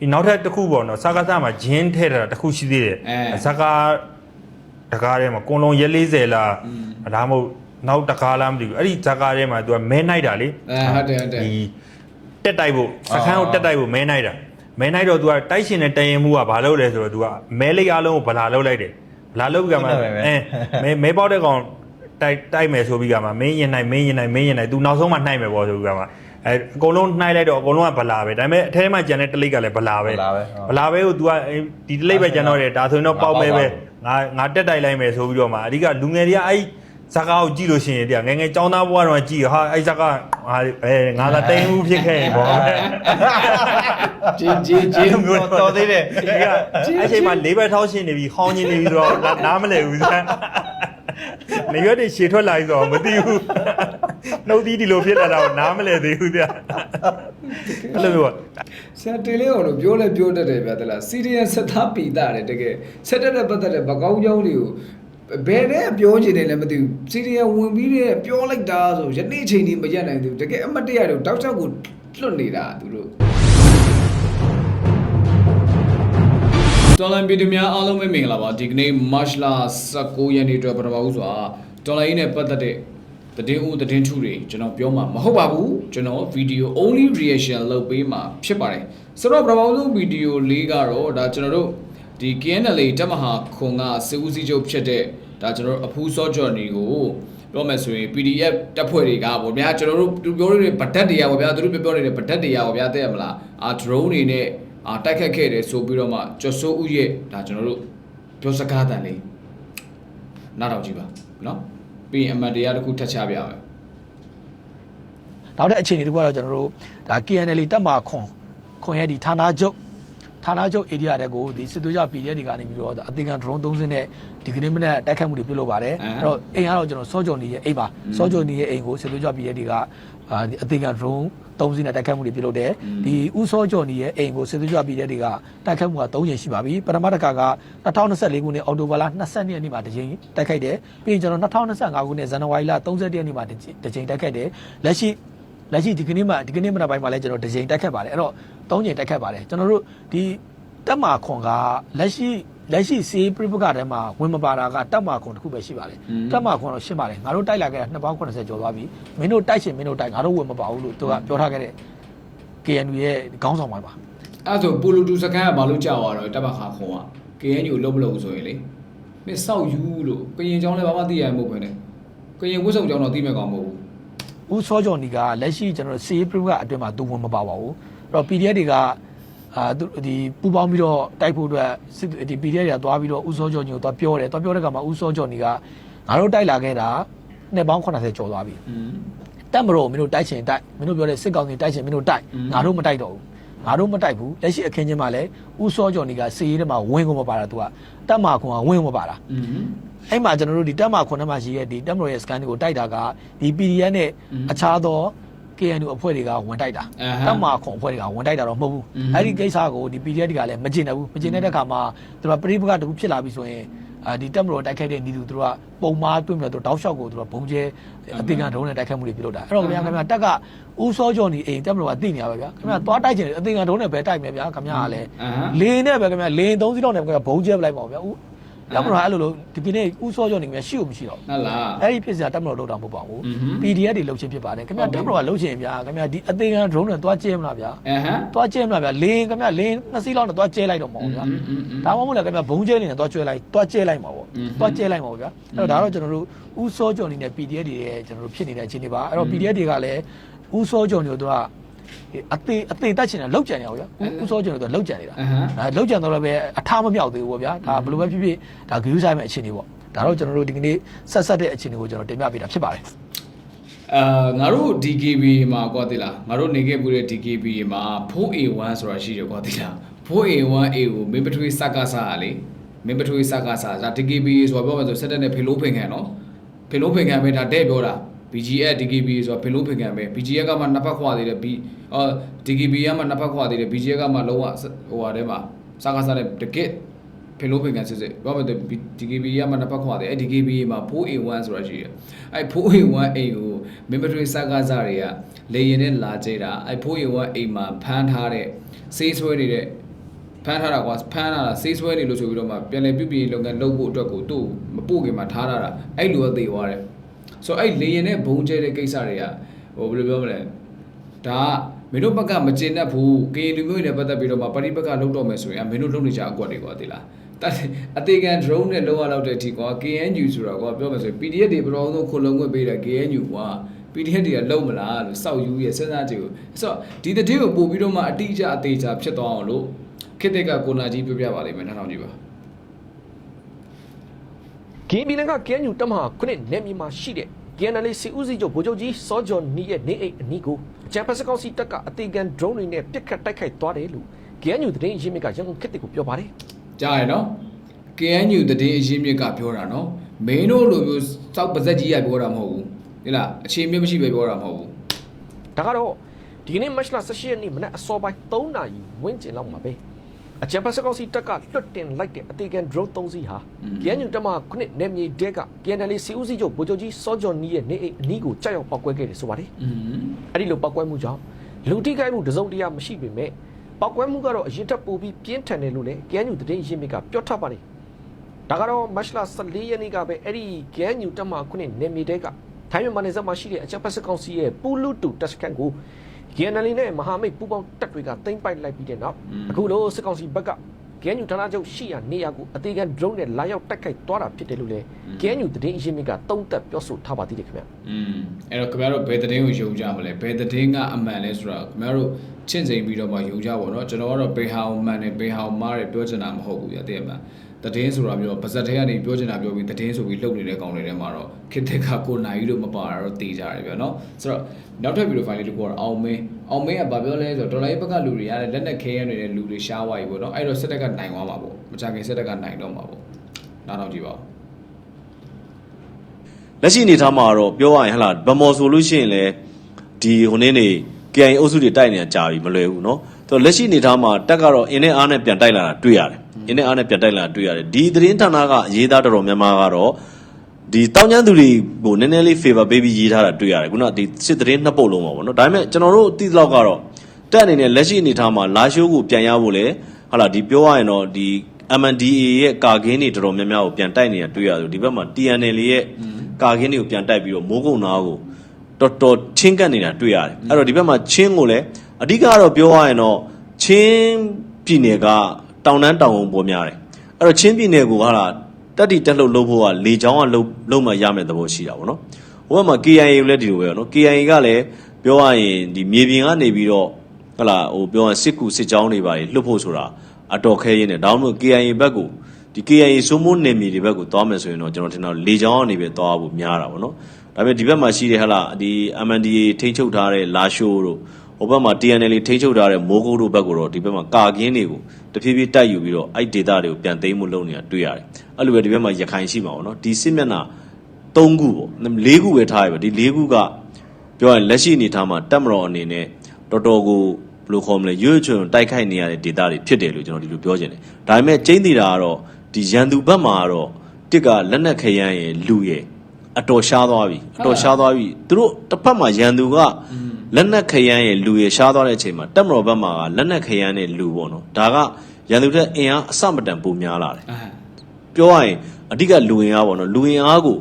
ဒီနောက်ထပ်တစ်ခုပေါ့နော်စကားစမှာဂျင်းထဲတာတစ်ခုရှိသေးတယ် အဲ စကားတကားထဲမှာကွန်လုံးရဲ40လား อืม ဒါမှမဟုတ်နောက်တကားလားမသိဘူးအဲ့ဒီစကားထဲမှာ तू ကမဲနိုင်တာလေ အဲဟုတ်တယ်ဟုတ်တယ် ဒီတက်တိုက်ဖို့စခန်းကိုတက်တိုက်ဖို့မဲနိုင်တာမဲနိုင်တော့ तू ကတိုက်ရှင်တဲ့တရင်မှုကဘာလုပ်လဲဆိုတော့ तू ကမဲလေးအားလုံးကိုဗလာလုပ်လိုက်တယ်ဗလာလုပ်ပြီးကမှ ဟုတ်တယ်ပဲ အဲမဲမဲပေါက်တဲ့ကောင်တိုက်တိုက်မယ်ဆိုပြီးကမှမင်းရင်နိုင်မင်းရင်နိုင်မင်းရင်နိုင် तू နောက်ဆုံးမှနှိုက်မယ်ပေါ့ဆိုပြီးကမှ အဲအကုန်လုံးနှိုက်လိုက်တော့အကုန်လုံးကဗလာပဲဒါပေမဲ့အထဲမှာကျန်တဲ့တလိပ်ကလည်းဗလာပဲဗလာပဲဟုတ်ဗလာပဲကို तू ကအေးဒီတလိပ်ပဲကျန်တော့တယ်ဒါဆိုရင်တော့ပေါက်မဲပဲငါငါတက်တိုက်လိုက်မယ်ဆိုပြီးတော့မှအဓိကလူငယ်တွေကအဲ့ဇာကားကိုကြည့်လို့ရှိရင်တရားငယ်ငယ်ចောင်းသားဘွားတော့ကြည့်ဟာအဲ့ဇာကားဟာအဲငါသာတိမ်မှုဖြစ်ခဲ့ရင်ပေါ့ဂျင်းဂျင်းဂျင်းမျိုးတော်သေးတယ်ဒီကအဲ့ချိန်မှာလေးဘက်ထောက်ရှင်နေပြီဟောင်းချင်းနေပြီဆိုတော့နာနားမလဲဘူးစမ်းနေရွက်တွေရှည်ထွက်လာပြီဆိုတော့မသိဘူး နှုတ်သီးဒီလိုဖြစ်လာတာကိုနားမလဲသေးဘူးဗျအဲ့လိုမျိုးပေါ့ဆရာတေလေးအောင်လို့ပြောလဲပြောတတ်တယ်ဗျာတလားစီရီယန်ဆက်သားပီတာတယ်တကယ်ဆက်တက်တဲ့ပတ်သက်တဲ့ဗကောင်းကြောင်းတွေကိုဘယ်နဲ့ပြောချင်တယ်လည်းမသိဘူးစီရီယန်ဝင်ပြီးတဲ့ပြောလိုက်တာဆိုယနေ့ချိန်ကြီးမရက်နိုင်သေးဘူးတကယ်အမတ်တရတော့တောက်ချောက်ကိုလွတ်နေတာသူတို့တော်လန်ဗီဒီယိုများအားလုံးပဲမင်္ဂလာပါဒီကနေ့ March လ19ရက်နေ့အတွက်ပထမဦးစွာတော်လိုင်းနဲ့ပတ်သက်တဲ့ သတင်းဦးသတင်းထုတွေကျွန်တော်ပြောမှာမဟုတ်ပါဘူးကျွန်တော် video only reaction လုပ်ပေးမှာဖြစ်ပါတယ်ဆိုတော့ပထမဆုံးဗီဒီယိုလေးကတော့ဒါကျွန်တော်တို့ဒီ KNL တက်မဟာခွန်ကစေဦးစီးချုပ်ဖြစ်တဲ့ဒါကျွန်တော်တို့အဖူးစောကြော်နေကိုပြောမယ်ဆိုရင် PDF တက်ဖွဲ့တွေကပေါ့ဗျာကျွန်တော်တို့သူပြောနေတဲ့ဗတ်တက်တွေကပေါ့ဗျာသူတို့ပြောပြောနေတဲ့ဗတ်တက်တွေကပေါ့ဗျာတဲ့ရမလားအာ drone တွေနဲ့အာတိုက်ခတ်ခဲ့တယ်ဆိုပြီးတော့မှကျော်စိုးဦးရဲ့ဒါကျွန်တော်တို့ပြောစကားတန်လေးနားထောင်ကြည့်ပါနော် ပြီးရင်အမှတ်တရားတစ်ခုထပ်ချပြမယ်နောက်တဲ့အခြေအနေတစ်ခုကတော့ကျွန်တော်တို့ဒါ KNL တက်မှာခွန်ခွန်ရဲ့ဒီဌာနချုပ်ဌာနချုပ် area တဲ့ကိုဒီစစ်သွေးကြ PDF တွေကနေပြီးတော့ဒါအသင်္ကန်း drone 3စင်းနဲ့ဒီကနေ့မနေ့တိုက်ခိုက်မှုတွေပြုလုပ်ပါတယ်အဲ့တော့အိမ်ကတော့ကျွန်တော်စောကြော်နေရဲ့အိမ်ပါစောကြော်နေရဲ့အိမ်ကိုစစ်သွေးကြ PDF တွေက အာဒီအသင်္ကန်း drone 3စင်းနဲ့တိုက်ခိုက်မှုတွေပြုလုပ်တယ်ဒီဥစောကြော်နေရဲ့အိမ်ကိုစစ်သွေးကြ PDF တွေကတိုက်ခိုက်မှုက3ချိန်ရှိပါပြီပထမတစ်ခါက2024ခုနှစ်အောက်တိုဘာလ22ရက်နေ့မှာတစ်ချိန်တိုက်ခိုက်တယ်ပြီးရင်ကျွန်တော်2025ခုနှစ်ဇန်နဝါရီလ31ရက်နေ့မှာတစ်ချိန်တိုက်ခိုက်တယ်လက်ရှိလက်ရှိဒီကနေ့မှဒီကနေ့မနက်ပိုင်းမှာလည်းကျွန်တော်တစ်ချိန်တက်ခတ်ပါတယ်အဲ့တော့၃ချိန်တက်ခတ်ပါတယ်ကျွန်တော်တို့ဒီတက်မာခွန်ကလက်ရှိ လက်ရှိစီးပြပကထဲမှာဝင်မပါတာကတက်မာခွန်တစ်ခုပဲရှိပါတယ်တက်မာခွန်တော့ရှင်းပါတယ်ငါတို့တိုက်လာခဲ့တာ280ကျော်သွားပြီမင်းတို့တိုက်ရှင်မင်းတို့တိုက်ငါတို့ဝင်မပါဘူးလို့သူကပြောထားခဲ့တဲ့ KNU ရဲ့ခေါင်းဆောင်ပါပါအဲ့ဒါဆိုပူလူတူစကန်ကဘာလို့ကြောက်ရတော့တပ်မခါခွန်က KNU လုံးမလုံးဆိုရင်လေမင်းစောက်ယူလို့ကရင်ကျောင်းလည်းဘာမှသိရမှာမဟုတ်ဘဲနဲ့ကရင်ဝှစုံကျောင်းတော့သိမဲ့ကောင်မဟုတ်ဘူးဦးစောကျော်နီကလက်ရှိကျွန်တော်တို့စီးပြပကအတွင်းမှာသူဝင်မပါပါဘူးအဲ့တော့ PDF တွေက အာသူဒီပူပေါင်းပြီးတော့တိုက်ဖို့အတွက်ဒီ PDF တွေကသွားပြီးတော့ဦးစောကျော်ညိုသွားပြောတယ်သွားပြောတဲ့ကမှာဦးစောကျော်ညိကငါတို့တိုက်လာခဲ့တာနှစ်ပေါင်း80ကျော်သွားပြီတက်မလို့မင်းတို့တိုက်ချင်တိုက်မင်းတို့ပြောတဲ့စစ်ကောင်စီတိုက်ချင်မင်းတို့တိုက်ငါတို့မတိုက်တော့ဘူးငါတို့မတိုက်ဘူးလက်ရှိအခင်းချင်းမှာလည်းဦးစောကျော်ညိကစီရေးထဲမှာဝင်ကုန်မပါတာသူကတက်မာခွန်ကဝင်ကုန်မပါတာအဲ့မှာကျွန်တော်တို့ဒီတက်မာခွန်ထဲမှာရှိရဲ့ဒီတက်မလို့ရဲ့ scan ကိုတိုက်တာကဒီ PDF နဲ့အခြားသော KNU အဖွဲ့တွေကဝင်တိုက်တာအာဟမ်တက်မာခွန်အဖွဲ့တွေကဝင်တိုက်တာတော့မဟုတ်ဘူးอืมအဲ့ဒီကိစ္စကိုဒီ PDF တွေကလည်းမကျင်တယ်ဘူးမကျင်တဲ့အခါမှာသူတို့ကပြိပကတခုဖြစ်လာပြီဆိုရင်အာဒီတက်မလို့တိုက်ခိုက်တဲ့နေသူတို့ကပုံမားတွင်းပြီးတော့တောက်လျှောက်ကိုသူတို့ကဘုံကျဲအသင်္ကန်းဒုံးနဲ့တိုက်ခိုက်မှုတွေပြုလုပ်တာအဲ့တော့ခင်ဗျာခင်ဗျာတက်ကဦးစောကျော်နေအိမ်တက်မလို့ကသိနေရပါဗျာခင်ဗျာသွားတိုက်ချင်တယ်အသင်္ကန်းဒုံးနဲ့ပဲတိုက်မယ်ဗျာခင်ဗျာကလည်းအာဟမ်လင်းနဲ့ပဲခင်ဗျာလင်းသုံးစီးတော့နဲ့ခင်ဗျာဘုံကျဲပလိုက်ပါဦးဗျာဦး တပ်မတော်ကအဲ့လိုလို့ဒီပြည်နဲ့ဥစောကြောင့်နေမြရှိ့မရှိတော့ဟုတ်လားအဲ့ဒီဖြစ်စရာတပ်မတော်လောက်တာမဟုတ်ပါဘူး PDF တွေလောက်ချင်းဖြစ်ပါတယ်ခင်ဗျတပ်မတော်ကလောက်ချင်းဗျာခင်ဗျဒီအသေးခံ drone နဲ့သွားကျဲမလားဗျာအဟမ်းသွားကျဲမလားဗျာလင်းခင်ဗျလင်းနှစ်စီးလောက်နဲ့သွားကျဲလိုက်တော့မဟုတ်ဗျာဒါမှမဟုတ်လည်းခင်ဗျဘုံကျဲနေနဲ့သွားကျဲလိုက်သွားကျဲလိုက်မှာပေါ့သွားကျဲလိုက်မှာပေါ့ဗျာအဲ့တော့ဒါတော့ကျွန်တော်တို့ဥစောကြောင့်နေ PDF တွေရဲ့ကျွန်တော်တို့ဖြစ်နေတဲ့အခြေအနေပါအဲ့တော့ PDF တွေကလည်းဥစောကြောင့်နေတို့က အသေးအသေးတက်ချင်တယ်လောက်ကြံရအောင်ဗျာဥဥစောကျော်နေတို့လောက်ကြံနေတာအာဟမ်ဒါလောက်ကြံတော့လည်းပဲအထားမမြောက်သေးဘူးပေါ့ဗျာဒါဘယ်လိုပဲဖြစ်ဖြစ်ဒါဂရုစိုက်မဲ့အခြေအနေပေါ့ဒါတော့ကျွန်တော်တို့ဒီကနေ့ဆက်ဆက်တဲ့အခြေအနေကိုကျွန်တော်တင်ပြပေးတာဖြစ်ပါတယ်အာငါတို့ DKB မှာကွာတိလားငါတို့နေခဲ့မှုတဲ့ DKB မှာ 4A1 ဆိုတာရှိတယ်ကွာတိလား 4A1A ကိုမင်းပထွေးစကားစားရလေမင်းပထွေးစကားစားဒါ DKB ဆိုတာပြောမှဆိုစက်တက်နဲ့ဖေလို့ဖင်ခံနော်ဖေလို့ဖင်ခံပဲဒါတဲ့ပြောတာ BGF DKB ဆိုတာဖေလို့ဖင်ခံပဲ BGF ကမှနှစ်ဖက်ခွာသေးတယ် B အော် DKB ကမှနှစ်ဖက်ခွာသေးတယ် BGF ကမှလုံးဝဟိုဟာထဲမှာစကားစားတဲ့တကက်ဖေလို့ဖင်ခံစစ်စစ်ပြောမှဆို DKB ကမှနှစ်ဖက်ခွာသေးတယ်အဲ့ DKB မှာ 4A1 ဆိုတာရှိတယ်အဲ့ 4A1A ကိုမင်းပထွေးစကားစားတွေကလေရင်နဲ့လာကြတာအဲ့ 4A1A မှာဖမ်းထားတဲ့စေးဆွဲနေတဲ့ဖမ်းထားတာကွာဖမ်းထားတာဆေးဆွဲနေလို့ဆိုပြီးတော့မှပြန်လည်ပြုပြင်လုပ်ငန်းလုပ်ဖို့အတွက်ကိုသူ့မပို့ခင်မှာထားထားတာအဲ့လူကသေသွားတယ်ဆိုတော့အဲ့လေရင်နဲ့ဘုံကျဲတဲ့ကိစ္စတွေကဟိုဘယ်လိုပြောမလဲဒါက မင်းတို့ဘက်ကမကျင်တတ်ဘူးကေလူမျိုးတွေနဲ့ပတ်သက်ပြီးတော့မှပရိပက္ခလုပ်တော့မယ်ဆိုရင်မင်းတို့လုပ်နေကြအကွက်တွေကွာသိလားတက်အသေးကန် drone နဲ့လောက်ရတော့တဲ့အထိကွာ KNU ဆိုတော့ကွာပြောမယ်ဆိုရင် PDF တွေပရောင်းဆုံးခုလုံးခွင့်ပေးတဲ့ KNU ကွာ PDF တွေကလုံးမလားလို့စောက်ယူရဲ့စဉ်းစားကြည့်ကိုအဲ့တော့ဒီတတိကိုပို့ပြီးတော့မှအတိအကျအသေးချာဖြစ်သွားအောင်လို့ခေတ်တက်ကကိုနာကြီးပြောပြပါလိမ့်မယ်နောက်ထောင်ကြည့်ပါကင်းပြည်နယ်ကကင်းညူတက်မဟာခုနှစ်နယ်မြေမှာရှိတဲ့ KNL စီဦးစီးချုပ်ဗိုလ်ချုပ်ကြီးစောဂျော်နီရဲ့နေအိမ်အနီးကို ဂျပန်စကောက်စီတပ်ကအသေးကန် drone တွေနဲ့ပစ်ခတ်တိုက်ခိုက်သွားတယ်လို့ KNU သတင်းရင်းမြစ်ကရန်ကုန်ခေတ်တစ်ကိုပြောပါတယ်ကြားရနော် KNU တည်င်းအရင်မြစ်ကပြောတာနော်မင်းတို့လိုမျိုးစောက်ပါဇက်ကြီးကပြောတာမဟုတ်ဘူးဒီလားအခြေမြစ်မရှိပဲပြောတာမဟုတ်ဘူး။ဒါကတော့ဒီကနေ့မတ်လ18ရက်နေ့မနက်အစောပိုင်း3နာရီဝန်းကျင်လောက်မှာပဲ အဂျပန်စကောက်စီတပ်ကလွတ်တင်လိုက်တဲ့အသေးကန် drone 3စီးဟာ KNU တက်မဟာခုနှစ်နယ်မြေတဲက KNL စီဦးစီးချုပ်ဗိုလ်ချုပ်ကြီးစောဂျော်နီရဲ့နေအိမ်အနီးကိုကြောက်ရောက်ပောက်ကွဲခဲ့တယ်ဆိုပါတယ်။อืมအဲ့ဒီလိုပောက်ကွဲမှုကြောင့်လူတိခိုက်မှုတစ်စုံတစ်ရာမရှိပေမဲ့ပောက်ကွဲမှုကတော့အရင်ထက်ပိုပြီးပြင်းထန်တယ်လို့လည်း KNU သတင်းရင်းမြစ်ကပြောထားပါတယ်။ဒါကတော့မတ်လ14ရက်နေ့ကပဲအဲ့ဒီ KNU တက်မှခုနှစ်နေမြေတဲကထိုင်းမြန်မာနယ်စပ်မှာရှိတဲ့အချက်ပတ်စကောင်စီရဲ့ပူလူတူတက်စကန်ကို KNL နဲ့မဟာမိတ်ပူးပေါင်းတပ်တွေကသိမ်းပိုက်လိုက်ပြီးတဲ့နောက်အခုလိုစစ်ကောင်စီဘက်က KNU ဌာနချုပ်ရှိရာနေရာကိုအသေးခံ drone နဲ့လာရောက်တိုက်ခိုက်သွားတာဖြစ်တယ်လို့လည်း KNU သတင်းရင်းမြစ်ကသုံးသပ်ပြောဆိုထားပါသေးတယ်ခင်ဗျာ။อืมအဲ့တော့ခင်ဗျားတို့ဘယ်သတင်းကိုယုံကြမလဲဘယ်သတင်းကအမှန်လဲဆိုတော့ခင်ဗျားတို့ချင့်ချိန်ပြီးတော့မှယုံကြပါတော့ကျွန်တော်ကတော့ဘေဟာအောင်မှန်တယ်ဘေဟာအောင်မားတယ်ပြောချင်တာမဟုတ်ဘူးပြတဲ့မှာ သတင်းဆိုတာမျိုးပါဇက်ထဲကနေပြောချင်တာပြောပြီးသတင်းဆိုပြီးလှုပ်နေတဲ့ကောင်တွေထဲမှာတော့ခေတ်တက်ကကိုနိုင်ကြီးတို့မပါတာတော့တေးကြတယ်ဗျာနော်ဆိုတော့နောက်ထပ်ဗီဒီယိုဖိုင်လေးတစ်ခုကတော့အောင်မင်းအောင်မင်းကဘာပြောလဲဆိုတော့ဒေါ်လာရေးဘက်ကလူတွေကလည်းလက်နဲ့ခဲရနေတဲ့လူတွေရှားသွားပြီပေါ့နော်အဲ့တော့စစ်တပ်ကနိုင်သွားမှာပေါ့မကြခင်စစ်တပ်ကနိုင်တော့မှာပေါ့နောက်တော့ကြည့်ပါဦး လက်ရှိအနေထားမှာတော့ပြောရရင်ဟလာဗမော်ဆိုလို့ရှိရင်လည်းဒီဟိုနေ့နေ KI အုပ်စုတွေတိုက်နေတာကြာပြီမလွယ်ဘူးเนาะဆိုတော့လက်ရှိအနေထားမှာတက်ကတော့အင်းနဲ့အားနဲ့ပြန်တိုက်လာတာတွေ့ရတယ် အင်းနဲ့အားနဲ့ပြန်တိုက်လာတာတွေ့ရတယ်ဒီသတင်းဌာနကအရေးသားတော်တော်များများကတော့ဒီတောင်းကျမ်းသူတွေကိုနည်းနည်းလေး favor ပေးပြီးရေးထားတာတွေ့ရတယ်ခုနကဒီစစ်သတင်းနှစ်ပုတ်လုံးပါဗောနော်ဒါပေမဲ့ကျွန်တော်တို့သိသလောက်ကတော့တက်အနေနဲ့လက်ရှိအနေထားမှာလာရှိုးကိုပြန်ရဖို့လေဟာလာဒီပြောရရင်တော့ဒီ MNDA ရဲ့ကာကင်းတွေတော်တော်များများကိုပြန်တိုက်နေတာတွေ့ရတယ်ဒီဘက်မှာ TNL ရဲ့ကာကင်းတွေကိုပြန်တိုက်ပြီးတော့မိုးကုံနာကိုတော်တော်ချင်းကပ်နေတာတွေ့ရတယ်အဲ့တော့ဒီဘက်မှာချင်းကိုလည်းအဓိကကတော့ပြောရရင်တော့ချင်းပြည်နယ်က တောင်တန်းတောင်ဝုံပေါ်များတယ်အဲ့တော့ချင်းပြည်နယ်ကိုဟာလာတက်တီတက်လှုပ်လုပ်ဖို့ကလေချောင်းကလှုပ်လှုပ်မှရမယ်သဘောရှိတာဗောနော်ဟိုဘက်မှာ KIA ကိုလည်းဒီလိုပဲဗောနော် KIA ကလည်းပြောရရင်ဒီမြေပြင်ကနေပြီးတော့ဟလာဟိုပြောရရင်စစ်ကူစစ်ကြောင်းတွေပါလှုပ်ဖို့ဆိုတာအတော်ခဲရင်းတယ်ဒါမှမဟုတ် KIA ဘက်ကိုဒီ KIA စိုးမိုးနယ်မြေတွေဘက်ကိုသွားမယ်ဆိုရင်တော့ကျွန်တော်ထင်တော့လေချောင်းကနေပဲသွားဖို့များတာဗောနော်ဒါပေမဲ့ဒီဘက်မှာရှိတဲ့ဟလာဒီ MNDA ထိန်းချုပ်ထားတဲ့လာရှိုးတို့ ဟိုဘက်မှာ TNL ထိန်းချုပ်ထားတဲ့မိုးကုတ်တို့ဘက်ကိုတော့ဒီဘက်မှာကာကင်းတွေကိုတဖြည်းဖြည်းတိုက်ယူပြီးတော့အဲ့ဒေတာတွေကိုပြန်သိမ်းမှုလုပ်နေတာတွေ့ရတယ်အဲ့လိုပဲဒီဘက်မှာရခိုင်ရှိမှာဗောနော်ဒီစစ်မျက်နှာ၃ခုပေါ့၄ခုပဲထားရပါဒီ၄ခုကပြောရင်လက်ရှိအနေထားမှာတက်မတော်အနေနဲ့တော်တော်ကိုဘယ်လိုခေါ်မလဲရွရွချွန်တိုက်ခိုက်နေရတဲ့ဒေတာတွေဖြစ်တယ်လို့ကျွန်တော်ဒီလိုပြောချင်တယ်။ဒါပေမဲ့ကျင်းတီတာကတော့ဒီရန်သူဘက်မှာကတော့တစ်ကလက်နက်ခရမ်းရဲ့လူရဲ့အတော်ရှားသွားပြီအတော်ရှားသွားပြီသူတို့တစ်ဖက်မှာရန်သူက လက်နက်ခရမ်းရဲ့လူရဲ့ရှားသွားတဲ့အချိန်မှာတက်မတော်ဘက်မှာကလက်နက်ခရမ်းရဲ့လူပေါ့နော်ဒါကရန်သူတဲ့အင်အားအစမတန်ပိုများလာတယ်အာပြောရရင်အဓိကလူဝင်အားပေါ့နော်လူဝင်အားကို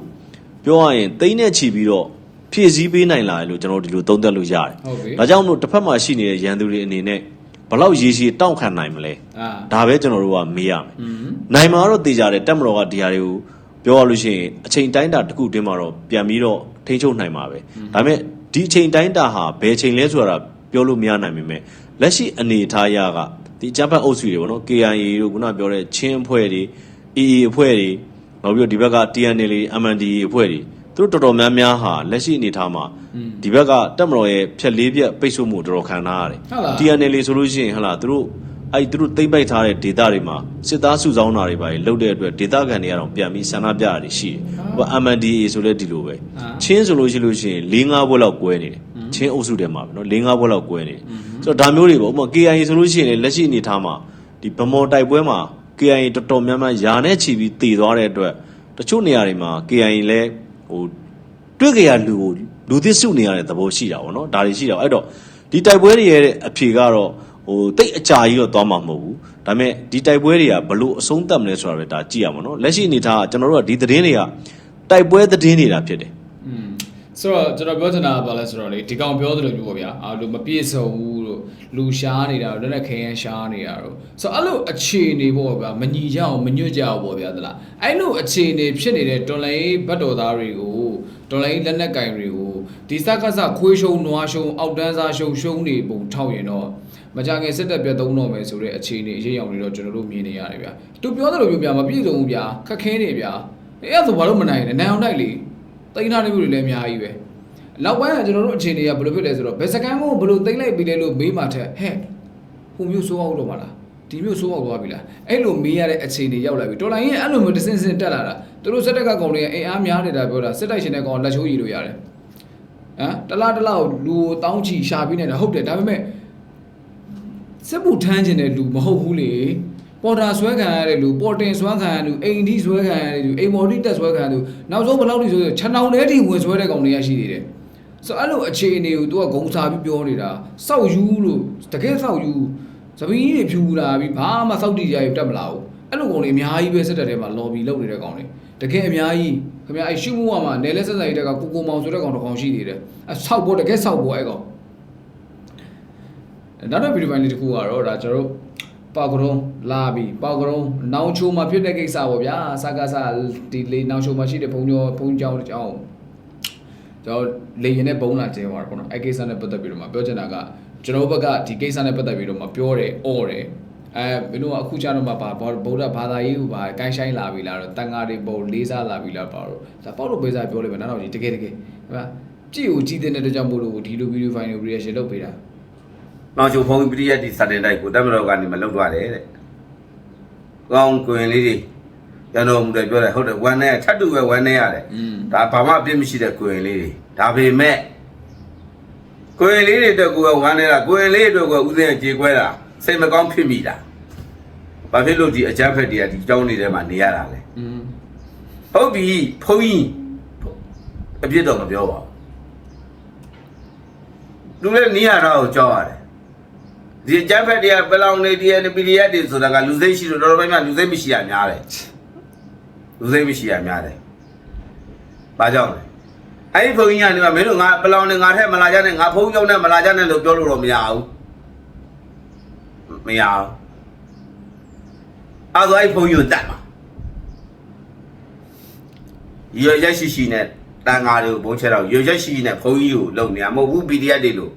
ပြောရရင်တိမ့်နဲ့ချီပြီးတော့ဖြည့်ဆည်းပေးနိုင်လာတယ်လို့ကျွန်တော်ဒီလိုသုံးသပ်လို့ရတယ်ဟုတ်ပြီဒါကြောင့်မလို့တစ်ဖက်မှာရှိနေတဲ့ရန်သူတွေအနေနဲ့ဘလောက်ရေရှည်တောင့်ခံနိုင်မလဲအာဒါပဲကျွန်တော်တို့ကမေးရမယ်อืมနိုင်မှာတော့တေချာတယ်တက်မတော်ကဒီဟာတွေကိုပြောရလို့ရှိရင်အချိန်တိုင်းတာတစ်ခုတွင်းမှာတော့ပြန်ပြီးတော့ထိန်းချုပ်နိုင်မှာပဲဒါပေမဲ့ ဒီအချိန်တိုင်းတာဟာဘယ်ချိန်လဲဆိုတာပြောလို့မရနိုင်ပေမဲ့လက်ရှိအနေအထားအရကဒီအကြမ်းဖက်အုပ်စုတွေပေါ့နော် KIA တို့ခုနပြောတဲ့ချင်းအဖွဲ့တွေ AA အဖွဲ့တွေနောက်ပြီးတော့ဒီဘက်က TNL MNDA အဖွဲ့တွေသူတို့တော်တော်များများဟာလက်ရှိအနေအထားမှာဒီဘက်ကတက်မတော်ရဲ့ဖြက်လေးပြက်ပိတ်ဆို့မှုတော်တော်ခံထားရတယ်ဟုတ်လား TNL ဆိုလို့ရှိရင်ဟလာသူတို့ အဲ့သူတို့သိမ့်ပိုက်ထားတဲ့ဒေတာတွေမှာစစ်သားစုဆောင်းတာတွေပါလုတ်တဲ့အတွက်ဒေတာကန်တွေကတော့ပြန်ပြီးဆန္ဒပြတာတွေရှိတယ်။ဟို MNDA ဆိုလဲဒီလိုပဲအာချင်းဆိုလို့ရှိလို့ရှိရင်၄၅ဘွဲ့လောက်ကွဲနေတယ်။ချင်းအုပ်စုထဲမှာပဲနော်၄၅ဘွဲ့လောက်ကွဲနေတယ်။ဆိုတော့ဒါမျိုးတွေပေါ့ဥပမာ KIA ဆိုလို့ရှိရင်လည်းလက်ရှိအနေထားမှာဒီဗမော်တိုက်ပွဲမှာ KIA တော်တော်များများယာနဲ့ချီပြီးတည်သွားတဲ့အတွက်တချို့နေရာတွေမှာ KIA လည်းဟိုတွေ့ကြရလူကိုလူသစ်စုနေရတဲ့သဘောရှိတာပေါ့နော်ဒါတွေရှိတာပေါ့အဲ့တော့ဒီတိုက်ပွဲတွေရဲ့အဖြေကတော့ ဟဟိုတိတ်အကြာကြီးတော့သွားမှာမဟုတ်ဘူးဒါပေမဲ့ဒီတိုက်ပွဲတွေကဘလို့အဆုံးသတ်မလဲဆိုတာပဲဒါကြည့်ရမှာနော်လက်ရှိအနေထားကကျွန်တော်တို့ကဒီသတင်းတွေကတိုက်ပွဲသတင်းနေတာဖြစ်တယ်อืมဆိုတော့ကျွန်တော်ပြောချင်တာကဘာလဲဆိုတော့လေဒီကောင်ပြောသလိုမျိုးပေါ့ဗျာအာလူမပြည့်စုံဘူးလို့လူရှားနေတာတို့လက်ခရမ်းရှားနေတာတို့ဆိုတော့အဲ့လိုအခြေအနေပေါ့ဗျာမညီကြအောင်မညွတ်ကြအောင်ပေါ့ဗျာသလားအဲ့လိုအခြေအနေဖြစ်နေတဲ့တော်လိုင်းဘတ်တော်သားတွေကိုတော်လိုင်းလက်နက်ကင်တွေကိုဒီစကစခွေးရှုံနွားရှုံအောက်တန်းစားရှုံရှုံနေပုံထောက်ရင်တော့ မကြခင်စစ်တပ်ပြတ်သုံးတော့မယ်ဆိုတဲ့အခြေအနေအရေးအောင်တွေတော့ကျွန်တော်တို့မြင်နေရတယ်ဗျာသူပြောသလိုမျိုးဗျာမပြည့်စုံဘူးဗျာခက်ခဲနေဗျာအဲ့ဒါဆိုဘာလို့မနိုင်လဲနိုင်အောင်တိုက်လေတိန်းထားနေမှုတွေလည်းအများကြီးပဲနောက်ပိုင်းကကျွန်တော်တို့အခြေအနေကဘယ်လိုဖြစ်လဲဆိုတော့ဘယ်စကန်ကိုဘယ်လိုတိန်းလိုက်ပြီးလဲလို့မေးမှထက်ဟဲ့ဟိုမျိုးစိုးအောင်တော့မလားဒီမျိုးစိုးအောင်သွားပြီလားအဲ့လိုမေးရတဲ့အခြေအနေရောက်လာပြီတော်လိုင်းရင်အဲ့လိုမျိုးတစ်စင်စင်တက်လာတာသူတို့စက်တက်ကကောင်တွေအိမ်အားများနေတာပြောတာစစ်တိုက်ရှင်တဲ့ကောင်လက်ချိုးရည်လို့ရတယ်ဟမ်တလားတလားကိုလူကိုတောင်းချီရှာပြီးနေတာဟုတ်တယ်ဒါပေမဲ့ စစ်မှုထမ်းခြင်းတဲ့လူမဟုတ်ဘူးလေပေါ်တာဆွဲခံရတဲ့လူပေါ်တင်ဆွဲခံရတဲ့လူအိမ်ဒီဆွဲခံရတဲ့လူအိမ်မော်ဒီတက်ဆွဲခံရတဲ့လူနောက်ဆုံးဘယ်လောက်ထိဆိုခြံတောင်ထဲထိဝင်ဆွဲတဲ့ကောင်တွေကရှိနေတယ်ဆိုတော့အဲ့လိုအခြေအနေကို तू ကဂုံစားပြီးပြောနေတာစောက်ယူလို့တကယ်စောက်ယူသပင်းကြီးတွေဖြူလာပြီးဘာမှစောက်တီကြရတက်မလာဘူးအဲ့လိုကောင်တွေအများကြီးပဲစစ်တပ်ထဲမှာ lobby လုပ်နေတဲ့ကောင်တွေတကယ်အများကြီးခင်ဗျာအဲ့ရှုမှုကမှနယ်လဲဆက်ဆက်ရေးတက်ကကိုကိုမောင်ဆိုတဲ့ကောင်တစ်ကောင်ရှိနေတယ်အဆောက်ဖို့တကယ်ဆောက်ဖို့အဲ့ကောင် နောက်တစ်ဗီဒီယိုပိုင်းလေးတစ်ခုကတော့ဒါကျွန်တော်တို့ပေါကရုံးလာပြီပေါကရုံးနောင်ချိုမှာဖြစ်တဲ့ကိစ္စပေါ့ဗျာစကားစဒီလေနောင်ချိုမှာရှိတဲ့ဘုံကျော်ဘုံကျောင်းတစ်ကျောင်းကျွန်တော်လေရင်နဲ့ဘုံလာကျဲသွားတာပေါ့နော်အဲ့ကိစ္စနဲ့ပတ်သက်ပြီးတော့မှပြောချင်တာကကျွန်တော်ဘက်ကဒီကိစ္စနဲ့ပတ်သက်ပြီးတော့မှပြောတယ်အော်တယ်အဲဘယ်လိုအခုကျတော့မှပါဗုဒ္ဓဘာသာရေးကိုပါကိုင်းဆိုင်လာပြီလားတော့တန်ဃာတွေပုံလေးစားလာပြီလားပါတော့ဒါပေါ့လို့ပေးစားပြောလိုက်မယ်နောက်တော့ဒီတကယ်တကယ်ဟဲ့ပါကြည့်ကိုကြည့်တဲ့အတွက်ကြောင့်မို့လို့ဒီလိုဗီဒီယိုဖိုင်ကို reaction လုပ်ပေးတာ လောင်ချိုဖုံးပရိယတ်တီစတင်တိုက်ကိုတပ်မတော်ကနေမလုပ်တော့တယ်တဲ့။ကောင်းကွင်လေးတွေကျွန်တော်မူတယ်ပြောတယ်ဟုတ်တယ်ဝမ်းနဲ့ထပ်တူပဲဝမ်းနဲ့ရတယ်။ဒါဘာမှအပြစ်မရှိတဲ့ကွင်လေးတွေဒါပေမဲ့ကွင်လေးတွေတော့ကိုယ်ကဝမ်းနေတာကွင်လေးတော့ကိုယ်ဥစဉ်ကြေကွဲတာစိတ်မကောင်းဖြစ်မိတာ။ဘာဖြစ်လို့ဒီအကြမ်းဖက်တွေကဒီကြောင်းနေထဲမှာနေရတာလဲ။ဟုတ်ပြီဖုံးကြီးအပြစ်တော့မပြောပါဘူး။သူလည်းနေရတာကိုကြောက်ရတယ် ဒီအကြမ်းဖက်တွေကပလောင်နေဒီအန်ပီဒီအက်တွေဆိုတာကလူစိတ်ရှိလို့တော်တော်များများလူစိတ်မရှိရများတယ်လူစိတ်မရှိရများတယ်ဘာကြောင့်လဲအဲ့ဒီဘုန်းကြီးကနေမှမင်းတို့ငါပလောင်နေငါထက်မလာကြနဲ့ငါဖုန်းကြောင့်နဲ့မလာကြနဲ့လို့ပြောလို့တော့မရဘူးမရဘူးအဲ့ဒါအဲ့ဒီဘုန်းကြီးကိုတတ်မှာရရရှိရှိနဲ့တန်ဃာတွေကိုဘုန်းချဲတော့ရရရှိရှိနဲ့ဘုန်းကြီးကိုလုံနေရမဟုတ်ဘူး PDF တွေလို့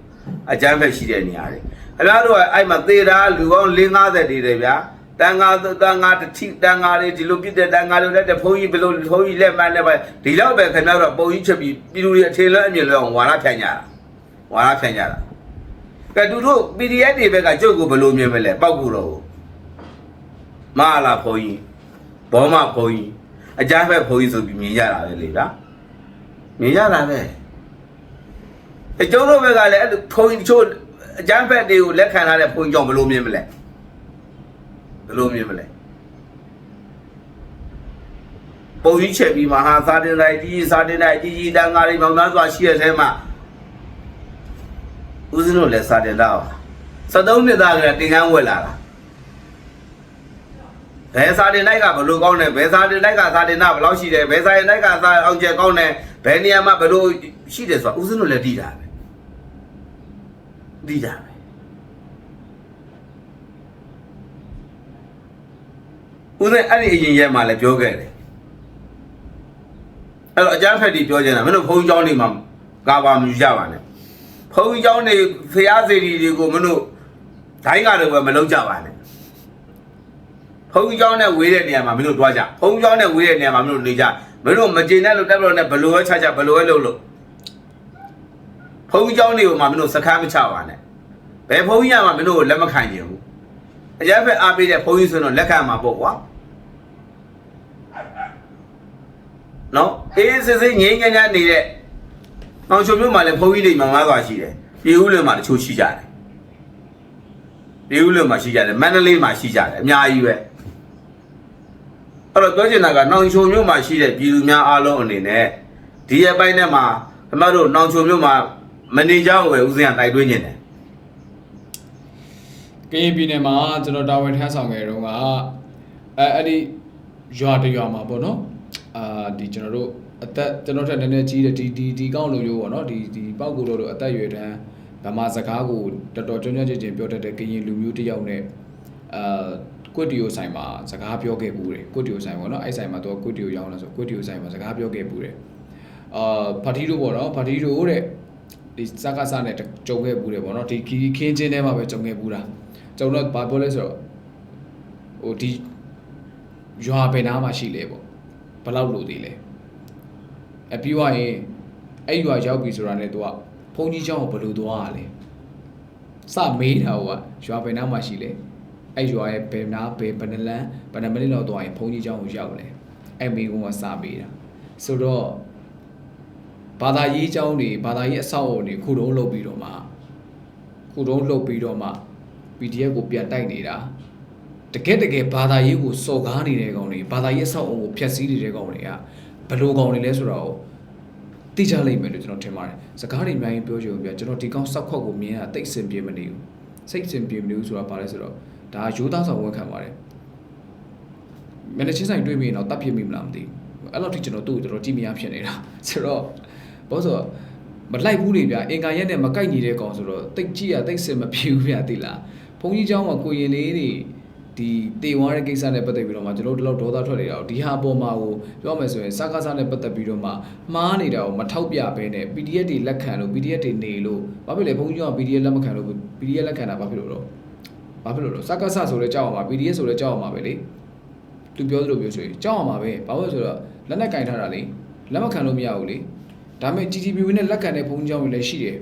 အကြမ်းဖက်ရှိတဲ့နေရာတွေ အလားတော့အဲ့မှာသေတာလူပေါင်း50တည်တယ်ဗျာတန်ဃာတန်ဃာတတိတန်ဃာတွေဒီလိုပြစ်တဲ့တန်ဃာတွေလက်တဲ့ဘုန်းကြီးဘယ်လိုဘုန်းကြီးလက်မှန်နဲ့ပဲဒီလောက်ပဲခင်ဗျားတို့ပုံကြီးချက်ပြီးပြည်သူတွေအခြေလဲအမြင်လဲအောင်ဝါရဖြန့်ကြတာဝါရဖြန့်ကြတာကဲသူတို့ PDF တွေဘက်ကကျုပ်ကိုဘယ်လိုမြင်မလဲပောက်ကူတော့မဟာလာဘုန်းကြီးဘောမဘုန်းကြီးအကြမ်းဖက်ဘုန်းကြီးဆိုပြီးမြင်ကြတာပဲလေဗျာမြင်ကြတာပဲအကျုံးတို့ဘက်ကလည်းအဲ့လိုဘုန်းကြီးတို့ အကျန်းဖက်တွေကိုလက်ခံထားတဲ့ဘုန်းကြီးကြောင့်ဘယ်လိုမြင်မလဲဘယ်လိုမြင်မလဲပုံကြီးချက်ပြီးမဟာသာတင်တိုင်းကြီးသာတင်တိုင်းကြီးကြီးတန်ဃာတွေမောင်သားစွာရှိရတဲ့မှာဦးဇင်းတို့လည်းစာတင်တော့73နှစ်သားကတင်ကန်းဝက်လာတာဘယ်စာတင်တိုက်ကဘယ်လိုကောင်းတယ်ဘယ်စာတင်တိုက်ကစာတင်တာဘယ်လောက်ရှိတယ်ဘယ်စာတင်တိုက်ကစာအောင်ကျကောင်းတယ်ဘယ်နေရာမှာဘယ်လိုရှိတယ်ဆိုတာဦးဇင်းတို့လည်းသိတာပဲ သိကြပဲဦးနဲ့အဲ့ဒီအရင်ရဲမှာလည်းပြောခဲ့တယ်အဲ့တော့အကြမ်းဖက်တီပြောချင်တာမင်းတို့ဘုန်းကြီးเจ้าနေမှာကာပါမယူကြပါနဲ့ဘုန်းကြီးเจ้าနေဖျားစီတီတွေကိုမင်းတို့ဒိုင်းကားတွေပဲမလုပ်ကြပါနဲ့ဘုန်းကြီးเจ้าနဲ့ဝေးတဲ့နေရာမှာမင်းတို့တွားကြဘုန်းကြီးเจ้าနဲ့ဝေးတဲ့နေရာမှာမင်းတို့နေကြမင်းတို့မကျေနပ်လို့တက်လို့နဲ့ဘလို့ပဲချကြဘလို့ပဲလုပ်လို့ ဘုန်းကြီးကျောင်းတွေကိုမှမင်းတို့စခန်းမချပါနဲ့ဘယ်ဘုန်းကြီးကမှမင်းတို့ကိုလက်မခံကြဘူးအကြမ်းဖက်အားပေးတဲ့ဘုန်းကြီးဆိုတော့လက်ခံမှာပေါ့ကွာနော်အေးစစ်စစ်ငြိမ်းချမ်းချမ်းနေတဲ့အောင်ချုံမြို့မှာလည်းဘုန်းကြီးတွေမှန်မှားစွာရှိတယ်ပြည်ဦးလွင်မှာတချို့ရှိကြတယ်ပြည်ဦးလွင်မှာရှိကြတယ်မန္တလေးမှာရှိကြတယ်အများကြီးပဲအဲ့တော့ပြောချင်တာကနောင်ချုံမြို့မှာရှိတဲ့ပြည်သူများအားလုံးအနေနဲ့ဒီရဲ့ပိုင်းထဲမှာအမတို့နောင်ချုံမြို့မှာ မနေကြဘူးပဲဦးစင်းကတိုက်တွင်းနေတယ်ကရင်ပြည်နယ်မှာကျွန်တော်တာဝန်ထမ်းဆောင်ခဲ့တုန်းကအဲအဲ့ဒီရွာတစ်ရွာမှာပေါ့နော်အာဒီကျွန်တော်တို့အသက်ကျွန်တော်ထက်နည်းနည်းကြီးတဲ့ဒီဒီဒီကောင်းလိုမျိုးပေါ့နော်ဒီဒီပေါက်ကိုတို့အသက်အရွယ်တန်းဗမာစကားကိုတော်တော်ကျွမ်းကျွမ်းကျင်ကျင်ပြောတတ်တဲ့ကရင်လူမျိုးတစ်ယောက်နဲ့အာကွတ်တီယိုဆိုင်မှာစကားပြောခဲ့ဘူးတယ်ကွတ်တီယိုဆိုင်ပေါ့နော်အဲ့ဆိုင်မှာသူကကွတ်တီယိုရောင်းလာဆိုကွတ်တီယိုဆိုင်မှာစကားပြောခဲ့ဘူးတယ်အာဖာတီတို့ပေါ့နော်ဖာတီတို့တဲ့ ဒီစကားစားနဲ့ကြုံခဲ့ဘူးတယ်ပေါ့နော်ဒီခီခင်းချင်းထဲမှာပဲကြုံခဲ့ဘူးတာကျွန်တော်ဘာပြောလဲဆိုတော့ဟိုဒီရွာဘယ်နားမှာရှိလဲပေါ့ဘယ်လောက်လို့သေးလဲအပြီးွားရင်အဲ့ရွာရောက်ပြီဆိုတာနဲ့သူကဘုန်းကြီးเจ้าကိုဘယ်လိုသွားရလဲစမေးတာဟိုကရွာဘယ်နားမှာရှိလဲအဲ့ရွာရဲ့ဘယ်နားဘယ်ဘယ်နှလန်းဘယ်နှမိနစ်လောက်သွားရင်ဘုန်းကြီးเจ้าကိုရောက်လဲအဲ့မေးကုန်းကစမေးတာဆိုတော့ ဘာသာရေးအကြောင်းတွေဘာသာရေးအဆောက်အအုံတွေခုတုံးလုပ်ပြီးတော့မှခုတုံးလုပ်ပြီးတော့မှ PDF ကိုပြန်တိုက်နေတာတကယ်တကယ်ဘာသာရေးကိုစော်ကားနေတဲ့ကောင်တွေဘာသာရေးအဆောက်အအုံကိုဖျက်ဆီးနေတဲ့ကောင်တွေကဘလို့ကောင်တွေလဲဆိုတာကိုသိကြလိမ့်မယ်လို့ကျွန်တော်ထင်ပါတယ်စကားတွေအများကြီးပြောချင်ဘူးပြကျွန်တော်ဒီကောင်စောက်ခွက်ကိုမြင်ရတိတ်ဆင်ပြေမနေဘူးစိတ်ဆင်ပြေမနေဘူးဆိုတာဘာလဲဆိုတော့ဒါရိုးသားဆောင်ဝန်ခံပါတယ်မန်နေဂျာဆိုင်တွေ့မိရင်တော့တတ်ဖြစ်မိမလားမသိဘူးအဲ့လောက်ထိကျွန်တော်သူ့ကိုကျွန်တော်ကြည့်မရဖြစ်နေတာဆိုတော့ ဘောဆိုတော့မလိုက်ဘူးလေဗျအင်္ဂါရက်နဲ့မကိုက်ညီတဲ့ကောင်ဆိုတော့တိတ်ကြည့်ရတိတ်စင်မပြေဘူးဗျသိလားဘုန်းကြီးเจ้าမှာကိုရင်လေးတွေဒီတေဝါတဲ့ကိစ္စနဲ့ပတ်သက်ပြီးတော့မှကျွန်တော်တို့တော့ဒေါသထွက်နေတာကိုဒီဟာပေါ်မှာကိုပြောမယ်ဆိုရင်စကားစားနဲ့ပတ်သက်ပြီးတော့မှမှားနေတာကိုမထောက်ပြဘဲနဲ့ PDF တွေလက်ခံလို့ PDF တွေနေလို့ဘာဖြစ်လဲဘုန်းကြီးเจ้าက PDF လက်မခံလို့ PDF လက်ခံတာဘာဖြစ်လို့တော့ဘာဖြစ်လို့တော့စကားစားဆိုလဲကြောက်အောင်ပါ PDF ဆိုလဲကြောက်အောင်ပါပဲလေသူပြောသလိုမျိုးဆိုရင်ကြောက်အောင်ပါပဲဘာလို့လဲဆိုတော့လက်နဲ့ကင်ထားတာလေလက်မခံလို့မရဘူးလေ ဒါပေမဲ့ TTPB နဲ့လက်ခံတဲ့ဘုံကြောင်းတွေလည်းရှိတယ်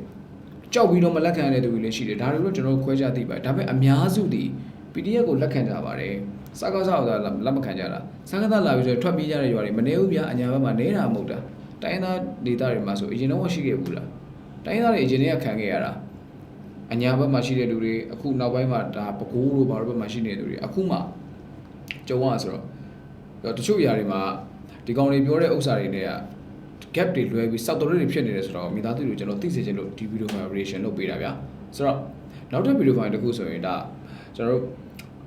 ကြောက်ပြီးတော့မလက်ခံရတဲ့သူတွေလည်းရှိတယ်ဒါတွေတော့ကျွန်တော်ခွဲခြားသိပါတယ်ဒါပေမဲ့အများစုဒီ PDF ကိုလက်ခံကြပါတယ်စကားစားတော့လက်မခံကြတာစကားသားလာပြီးတော့ထွက်ပြေးကြတဲ့ရွာတွေမနေဘူးဗျာအညာဘက်မှာနေတာမဟုတ်တာတိုင်းသားဒေသတွေမှာဆိုအရင်တော့ရှိခဲ့ဘူးလားတိုင်းသားတွေအရင်တည်းကခံခဲ့ရတာအညာဘက်မှာရှိတဲ့လူတွေအခုနောက်ပိုင်းမှာဒါပကိုးလိုဘာလို့ဘက်မှာရှိနေတဲ့လူတွေအခုမှကြုံရဆိုတော့တချို့ຢာတွေမှာဒီကောင်တွေပြောတဲ့ဥစ္စာတွေနဲ့က gap တွေလွဲပြီးစောက်တော်တွေဖြစ်နေတယ်ဆိုတော့မိသားစုတွေကျွန်တော်သိစေချင်လို့ဒီ video collaboration လုပ်ပေးတာဗျာဆိုတော့နောက်ထပ် video file တစ်ခုဆိုရင်ဒါကျွန်တော်တို့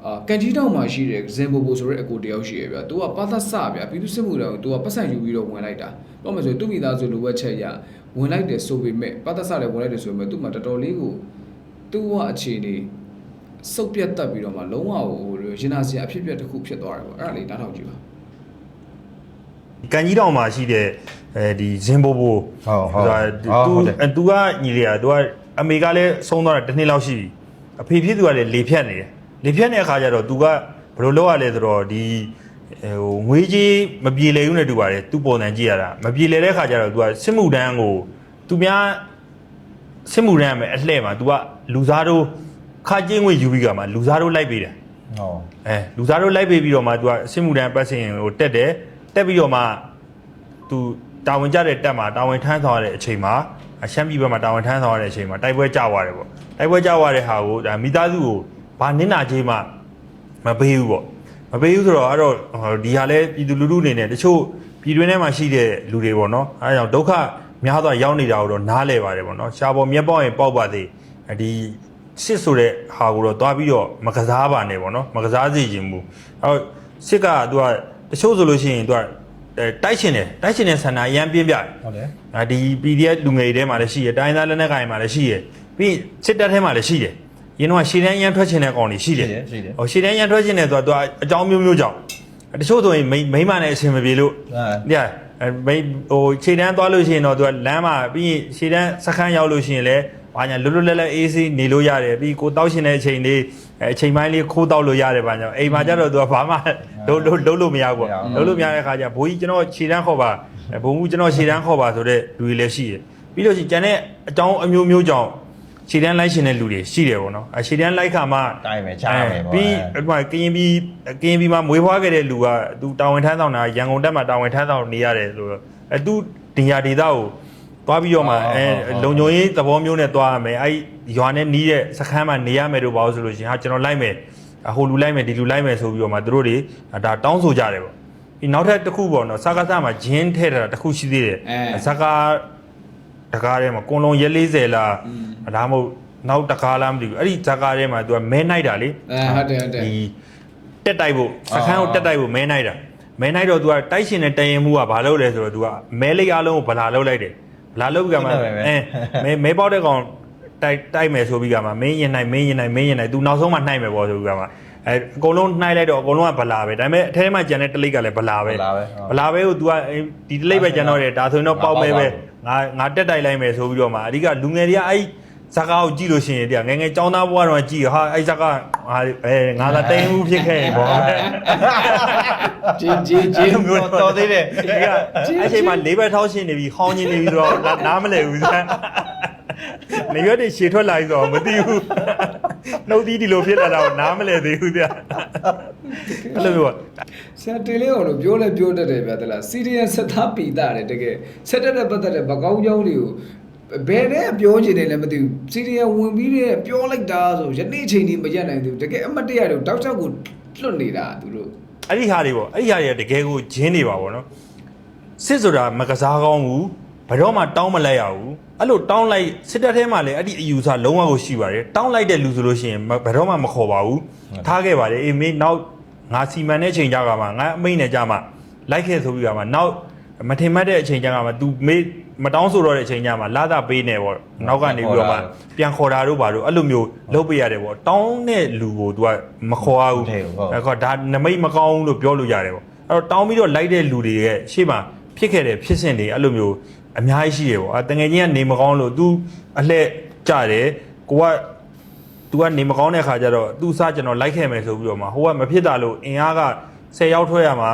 အာကန်ကြီးတောင်မှာရှိတဲ့ဇင်ဘိုဘိုဆိုတဲ့အကိုတယောက်ရှိရဗျာ။ तू ကပါသက်စဗျာ။ပြီးသူစစ်မှုတော်ကို तू ကပတ်စံယူပြီးတော့ဝင်လိုက်တာ။ပြောမှဆိုသူ့မိသားစုလိုဝက်ချက်ရဝင်လိုက်တယ်ဆိုပေမဲ့ပါသက်စလည်းဝင်လိုက်တယ်ဆိုပေမဲ့သူ့မှာတော်တော်လေးကိုသူ့ဝအခြေအနေစုပ်ပြတ်တက်ပြီးတော့မှလုံးဝဟိုရင်နာစရာအဖြစ်အပျက်တစ်ခုဖြစ်သွားတယ်ပေါ့။အဲ့ဒါလေးနားထောင်ကြည့်ပါ။ကန်ကြီးတောင်မှာရှိတဲ့ အဲဒီဇင်ဘိုဘိုဟုတ်ဟုတ်သူသူကညီလေးอ่ะသူကအမေကလည်းဆုံးသွားတာတစ်နှစ်လောက်ရှိပြီအဖေဖြစ်သူကလည်းလေဖြတ်နေတယ်လေဖြတ်နေတဲ့အခါကျတော့သူကဘယ်လိုလုပ်ရလဲဆိုတော့ဒီဟိုငွေကြီးမပြေလည်ဘူးနဲ့တူပါတယ်သူပုံစံကြည့်ရတာမပြေလည်တဲ့အခါကျတော့သူကစစ်မှုတန်းကိုသူများစစ်မှုတန်းရမယ်အလှဲ့မှာသူကလူစားတို့ခါကျင်းငွေယူပြီးကမှလူစားတို့လိုက်ပေးတယ်ဟုတ်အဲလူစားတို့လိုက်ပေးပြီးတော့မှသူကစစ်မှုတန်းပတ်စင်ကိုတက်တယ်တက်ပြီးတော့မှသူ တာဝန်ကျတဲ့တက်မှာတာဝန်ထမ်းဆောင်ရတဲ့အချိန်မှာအရှမ်းပြည်ဘက်မှာတာဝန်ထမ်းဆောင်ရတဲ့အချိန်မှာတိုက်ပွဲကြွားတယ်ပေါ့တိုက်ပွဲကြွားတဲ့ဟာကိုဒါမိသားစုကိုဘာနစ်နာကြေးမှမပေးဘူးပေါ့မပေးဘူးဆိုတော့အဲ့တော့ဟိုဒီဟာလဲပြည်သူလူထုအနေနဲ့တချို့ပြည်တွင်းထဲမှာရှိတဲ့လူတွေပေါ့နော်အဲဒါကြောင့်ဒုက္ခများစွာရောက်နေတာကိုတော့နားလဲပါတယ်ပေါ့နော်ရှားပေါ်မျက်ပေါက်ရင်ပေါက်ပါသေးဒီစစ်ဆိုတဲ့ဟာကိုတော့တွားပြီးတော့မကစားပါနဲ့ပေါ့နော်မကစားစေချင်ဘူးအဲ့တော့စစ်ကသူကတချို့ဆိုလို့ရှိရင်သူကအဲ တိုက်ရှင်တယ်တိုက်ရှင်တဲ့ဆန္ဒအရန်ပြင်းပြတယ်ဟုတ်တယ်အာဒီ PDF လူငယ်တွေထဲမှာလည်းရှိရတိုင်းသားလက်နက်ကိုင်မှာလည်းရှိရပြီးစစ်တပ်ထဲမှာလည်းရှိတယ်ရင်းတော့ရှေ့တန်းရန်ထွက်ချင်တဲ့ကောင်တွေရှိတယ်ရှိတယ်ရှိတယ်ဟိုရှေ့တန်းရန်ထွက်ချင်တယ်ဆိုတော့သူကအကြောင်းမျိုးမျိုးကြောင့်တချို့ဆိုရင်မိမိန်းမနဲ့အဆင်မပြေလို့အဲညအဲမိန်းဟိုခြေတန်းသွားလို့ရှိရင်တော့သူကလမ်းမှာပြီးရင်ခြေတန်းစခန်းရောက်လို့ရှိရင်လည်း ဘာညာလွတ်လွတ်လပ်လပ်အေးဆေးနေလို့ရတယ်ပြီးကိုတောက်ရှင်တဲ့အချိန်လေးအဲအချိန်ပိုင်းလေးခိုးတောက်လို့ရတယ်ဘာညာအိမ်မှာကျတော့သူကဘာမှလုံးလုံးလုံးလို့မရဘူးပေါ့လုံးလို့မရတဲ့ခါကျဘိုးကြီးကျွန်တော်ခြေတန်းခေါ်ပါအဲဘုံဘူးကျွန်တော်ခြေတန်းခေါ်ပါဆိုတဲ့လူတွေလည်းရှိရပြီးလို့ရှိရင်ကျန်တဲ့အကြောင်းအမျိုးမျိုးကြောင့်ခြေတန်းလိုက်ရှင်တဲ့လူတွေရှိတယ်ပေါ့နော်အဲခြေတန်းလိုက်ခါမှတိုင်းမယ်ချားမယ်ပေါ့ပြီးဥပမာကရင်ပြည်ကရင်ပြည်မှာမွေးဖွားခဲ့တဲ့လူကသူတာဝန်ထမ်းဆောင်တာရန်ကုန်တက်မှာတာဝန်ထမ်းဆောင်နေရတယ်ဆိုတော့အဲသူဒီရာဒေသကို သွားပြီးတော့မှအဲလုံခြုံရေးသဘောမျိုးနဲ့သွားရမယ်အဲ့ရွာနဲ့နီးတဲ့စခန်းမှာနေရမယ်တို့ပါလို့ဆိုလို့ရှင်ဟာကျွန်တော်လိုက်မယ်ဟိုလူလိုက်မယ်ဒီလူလိုက်မယ်ဆိုပြီးတော့မှသူတို့တွေဒါတောင်းဆိုကြတယ်ပေါ့ဒီနောက်ထပ်တစ်ခုပေါ့နော်စကားစမှာဂျင်းထဲတာတစ်ခုရှိသေးတယ်စကားတကားထဲမှာကွန်လုံရဲ40လားဒါမှမဟုတ်နောက်တကားလားမသိဘူးအဲ့ဒီဇာကားထဲမှာသူကမဲနိုင်တာလေအဲဟုတ်တယ်ဟုတ်တယ်ဒီတက်တိုက်ဖို့စခန်းကိုတက်တိုက်ဖို့မဲနိုင်တာမဲနိုင်တော့သူကတိုက်ရှင်တဲ့တရင်မှုကဘာလုပ်လဲဆိုတော့သူကမဲလိတ်အားလုံးကိုဗလာလုပ်လိုက်တယ် လာလုပ်ပြီးကမှအဲမဲမဲပေါက်တဲ့ကောင်တိုက်တိုက်မယ်ဆိုပြီးကမှမင်းရင်နိုင်မင်းရင်နိုင်မင်းရင်နိုင် तू နောက်ဆုံးမှနှိုက်မယ်ပေါ့ဆိုပြီးကမှအဲအကုန်လုံးနှိုက်လိုက်တော့အကုန်လုံးကဗလာပဲဒါပေမဲ့အထဲမှာကျန်တဲ့တလိပ်ကလည်းဗလာပဲဗလာပဲဟုတ်ဗလာပဲကို तू ကအေးဒီတလိပ်ပဲကျန်တော့တယ်ဒါဆိုရင်တော့ပေါက်မဲပဲငါငါတက်တိုက်လိုက်မယ်ဆိုပြီးတော့မှအဓိကလူငယ်တွေကအဲ့ ဇာကာကိုကြည့်လို့ရှိရင်တရားငယ်ငယ်ចောင်းသားဘွားတော့ကြည့်ဟာအဲ့ဇာကာဟာအဲငါသာတိမ်မှုဖြစ်ခဲ့ရင်ပေါ့ဂျင်းဂျင်းဂျင်းတော်တော်သေးတယ်ဒီကအဲ့ချိန်မှာလေးဘက်ထောက်ရှင်နေပြီဟောင်းနေနေပြီဆိုတော့နာနားမလဲဘူးစမ်းနေရွက်တွေရှည်ထွက်လာပြီဆိုတော့မသိဘူးနှုတ်သီးဒီလိုဖြစ်လာတာကိုနားမလဲသေးဘူးဗျအဲ့လိုမျိုးဆရာတင်လေးအောင်လို့ပြောလဲပြောတတ်တယ်ဗျာတလားစီရီယန်ဆက်သားပီတာတယ်တကယ်ဆက်တက်တဲ့ပတ်သက်တဲ့ဗကောင်းကြောင်းတွေကို ဘယ်နဲ့ပြောချင်တယ်လဲမသိဘူးစီရီယန်ဝင်ပြီးတဲ့ပြောလိုက်တာဆိုယနေ့ချိန်ဒီမရက်နိုင်ဘူးတကယ်အမတ်တရတွေတောက်ချောက်ကိုလွတ်နေတာသူတို့အဲ့ဒီဟာတွေပေါ့အဲ့ဒီဟာတွေကတကယ်ကိုဂျင်းနေပါပေါ့နော်စစ်ဆိုတာမကစားကောင်းဘူးဘယ်တော့မှတောင်းမလိုက်ရဘူးအဲ့လိုတောင်းလိုက်စစ်တပ်ထဲမှာလည်းအဲ့ဒီအယူဆလုံးဝကိုရှိပါတယ်တောင်းလိုက်တဲ့လူဆိုလို့ရှိရင်မဘယ်တော့မှမခေါ်ပါဘူးထားခဲ့ပါတယ်အေးမင်းနောက်ငါစီမံတဲ့ချိန်ကြကမှငါအမိတ်နဲ့ကြမှာလိုက်ခဲ့ဆိုပြီးကမှနောက် မထင်မှတ်တဲ့အချိန်ကြကမှ तू မေးမတောင်းဆိုတော့တဲ့အချိန်ကြမှာလာတာပေးနေပေါ့နောက်ကနေပြီးတော့မှပြန်ခေါ်တာတို့ပါတို့အဲ့လိုမျိုးလုပ်ပေးရတယ်ပေါ့တောင်းတဲ့လူကို तू ကမခေါ်ရဘူး မထည့်ဘူးဟုတ် အဲ့ခေါ်ဒါနမိတ်မကောင်းဘူးလို့ပြောလို့ရတယ်ပေါ့အဲ့တော့တောင်းပြီးတော့လိုက်တဲ့လူတွေရဲ့ရှေ့မှာဖြစ်ခဲ့တဲ့ဖြစ်စဉ်တွေအဲ့လိုမျိုးအများကြီးရှိတယ်ပေါ့အဲတငယ်ချင်းကနေမကောင်းလို့ तू အလှဲ့ကြတယ်ကိုက तू ကနေမကောင်းတဲ့ခါကျတော့ तू စကျွန်တော်လိုက်ခဲ့မယ်ဆိုပြီးတော့မှဟိုကမဖြစ်တာလို့အင်အားက10ယောက်ထွက်ရမှာ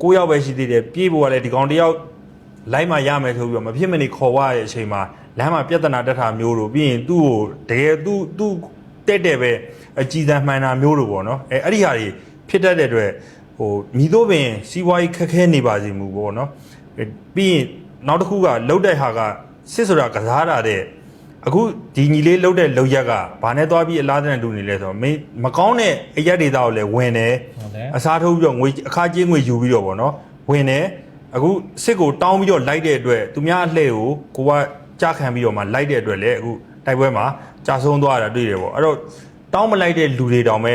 9ယောက်ပဲရှိသေးတယ်ပြေးဖို့ကလည်းဒီကောင်တစ်ယောက်လိုက်မှရမယ်ဆိုပြီးတော့မဖြစ်မနေခေါ်ရတဲ့အချိန်မှာလမ်းမှာပြဿနာတက်တာမျိုးတို့ပြီးရင်သူ့ကိုတကယ်သူ့သူ့တက်တယ်ပဲအကြည်စံမှန်တာမျိုးတို့ပေါ့နော်အဲအဲ့ဒီဟာတွေဖြစ်တတ်တဲ့အတွက်ဟိုမြည်တော့ပင်စီးပွားရေးခက်ခဲနေပါစေမူပေါ့နော်အဲပြီးရင်နောက်တစ်ခုကလှုပ်တဲ့ဟာကစစ်ဆိုတာကစားတာတဲ့ အခုဒီညီလေးလှုပ်တဲ့လှုပ်ရက်ကဘာနဲ့သွားပြီးအလားတန်တူနေလဲဆိုတော့မင်းမကောင်းတဲ့အရက်ဒေတာကိုလည်းဝင်တယ်ဟုတ်တယ်အစားထိုးပြီးတော့ငွေအခါချင်းငွေယူပြီးတော့ဗောနော်ဝင်တယ်အခုစစ်ကိုတောင်းပြီးတော့လိုက်တဲ့အတွက်သူများအလှဲ့ကိုကိုကကြားခံပြီးတော့မှလိုက်တဲ့အတွက်လည်းအခုတိုက်ပွဲမှာကြာဆုံးသွားတာတွေ့တယ်ဗောအဲ့တော့တောင်းမလိုက်တဲ့လူတွေတောင်ပဲ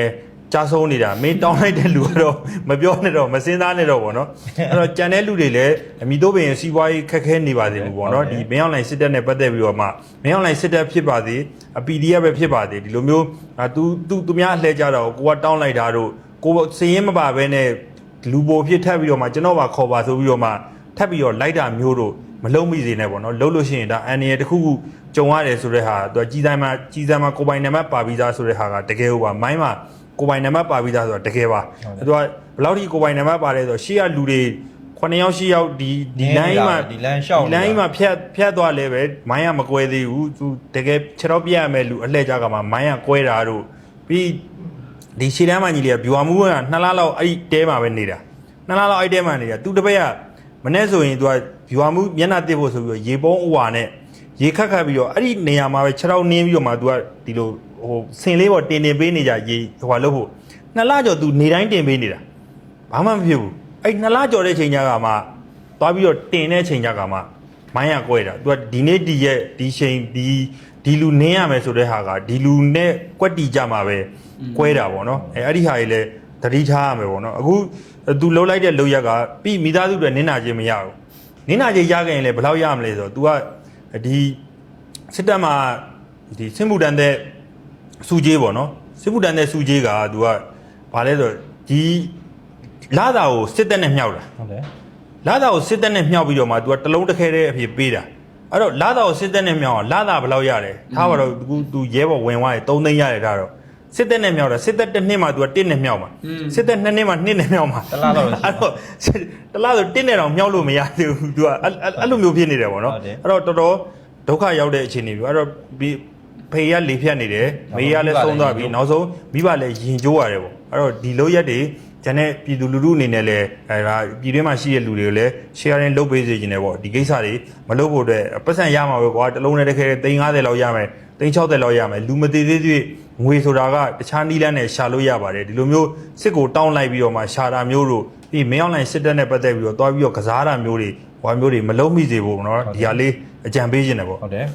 ကြာဆုံးနေတာမင်းတောင်းလိုက်တဲ့လူကတော့မပြောနဲ့တော့မစင်းသားနဲ့တော့ဗောနော်အဲ့တော့ကြံတဲ့လူတွေလည်းအမိတို့ပင်စီးပွားရေးခက်ခဲနေပါစေဘူးဗောနော်ဒီမင်းအောင်လိုင်းစစ်တပ်နဲ့ပတ်သက်ပြီးတော့မှမင်းအောင်လိုင်းစစ်တပ်ဖြစ်ပါစေအ PDF ပဲဖြစ်ပါစေဒီလိုမျိုးအာ तू तू သူများအလှဲကြတော့ကိုကတောင်းလိုက်တာတို့ကိုစည်ရင်မပါဘဲနဲ့လူပိုဖြစ်ထပ်ပြီးတော့မှကျွန်တော်ပါခေါ်ပါဆိုပြီးတော့မှထပ်ပြီးတော့လိုက်တာမျိုးတို့မလုံးမိစေနဲ့ပေါ့နော်လုံးလို့ရှိရင်ဒါအန်ရတစ်ခုခုကြုံရတယ်ဆိုတဲ့ဟာသူကြီးတိုင်းမှာကြီးစမ်းမှာကိုပိုင်နံပါတ်ပါပြီးသားဆိုတဲ့ဟာကတကယ်ဟုတ်ပါမိုင်းမှာ ကိုပိုင်နံပါတ်ပါပြီးသားဆိုတာတကယ်ပါသူကဘယ်လောက်ထိကိုပိုင်နံပါတ်ပါလဲဆိုတော့ရှေ့ကလူတွေ9ယောက်10ယောက်ဒီဒီလိုင်းမှာဒီလမ်းလျှောက်ဒီလိုင်းမှာဖြတ်ဖြတ်သွားလဲပဲမိုင်းကမကွဲသေးဘူးသူတကယ်ခြေတော့ပြတ်ရမယ်လူအလှည့်ကြကမှမိုင်းကကွဲတာတို့ပြီးဒီရှေ့တန်းမှာညီလေးကဗျူဟာမူးကနှစ်လလောက်အဲ့ဒီတဲမှာပဲနေတာနှစ်လလောက်အဲ့ဒီတဲမှာနေတာသူတပည့်ကမနေ့ဆိုရင်သူကဗျူဟာမူးမျက်နှာတစ်ဖို့ဆိုပြီးတော့ရေပုံးဥဝါနဲ့ရေခတ်ခတ်ပြီးတော့အဲ့ဒီနေရာမှာပဲခြေတော့နင်းပြီးတော့မှသူကဒီလို ဟိုဆင်လေးပေါ်တင်တင်ပေးနေကြရေဟိုဟာလို့ဖို့နှစ်လကျော်သူနေတိုင်းတင်ပေးနေတာ ဘာမှမဖြစ်ဘူးအဲ့နှစ်လကြော်တဲ့ချိန်ကြကမှသွားပြီးတော့တင်တဲ့ချိန်ကြကမှမိုင်းရကွဲတာ तू ကဒီနေ့ဒီရက်ဒီချိန်ဒီဒီလူနင်းရမယ်ဆိုတဲ့ဟာကဒီလူနဲ့ကွက်တီကြမှာပဲကွဲတာပေါ့နော်အဲအဲ့ဒီဟာကြီးလဲသတိထားရမယ်ပေါ့နော်အခု तू လှုပ်လိုက်တဲ့လှုပ်ရက်ကပြီးမိသားစုတွေနင်းနာခြင်းမရဘူးနင်းနာခြင်းရခဲ့ရင်လည်းဘယ်လောက်ရမလဲဆိုတော့ तू ကဒီစစ်တပ်မှာဒီစစ်မှုတန်းတဲ့ စူဂျေးပေါ့နော်စစ်မှုတန်းတဲ့စူဂျေးကသူကဘာလဲဆိုတော့ဒီလာတာကိုစစ်တက်နဲ့မြောက်တာဟုတ်တယ်လာတာကိုစစ်တက်နဲ့မြောက်ပြီးတော့မှသူကတလုံးတခဲတဲ့အဖြစ်ပေးတာအဲ့တော့လာတာကိုစစ်တက်နဲ့မြောက်အောင်လာတာဘယ်လောက်ရတယ်ထားပါတော့သူသူရဲဘော်ဝင်သွားတယ်၃သိန်းရတယ်ဒါတော့စစ်သက်နဲ့မြောက်တာစစ်သက်တစ်နှစ်မှသူကတစ်နဲ့မြောက်မှာစစ်သက်နှစ်နှစ်မှနှစ်နဲ့မြောက်မှာတလားတော့အဲ့တော့တလားဆိုတစ်နဲ့တော့မြောက်လို့မရသေးဘူးသူကအဲ့လိုမျိုးဖြစ်နေတယ်ပေါ့နော်အဲ့တော့တော်တော်ဒုက္ခရောက်တဲ့အခြေအနေပဲအဲ့တော့ ဖေးရလေဖြတ်နေတယ်မေးရလည်းဆုံးသွားပြီနောက်ဆုံးမိဘလည်းယင်ကြိုးရတယ်ပေါ့အဲ့တော့ဒီလိုရက်တွေကျန်တဲ့ပြည်သူလူထုအနေနဲ့လည်းအဲဒါပြည်တွင်းမှာရှိတဲ့လူတွေကိုလည်း sharing လုပ်ပေးစေချင်တယ်ပေါ့ဒီကိစ္စတွေမလုပ်ဖို့အတွက်ပတ်စံရမှာပဲကွာတစ်လုံးနဲ့တစ်ခဲ350လောက်ရမယ်360လောက်ရမယ်လူမသေးသေးသေးငွေဆိုတာကတခြားနီးလန်းနဲ့ရှာလို့ရပါတယ်ဒီလိုမျိုးစစ်ကိုတောင်းလိုက်ပြီးတော့မှရှာတာမျိုးတို့ပြီးမင်းအောင်လိုင်းစစ်တပ်နဲ့ပတ်သက်ပြီးတော့တွားပြီးတော့ကစားတာမျိုးတွေဟွာမျိုးတွေမလုံးမိစေဖို့เนาะဒီဟာလေးအကြံပေးခြင်းတယ်ပေါ့ ဟုတ်တယ်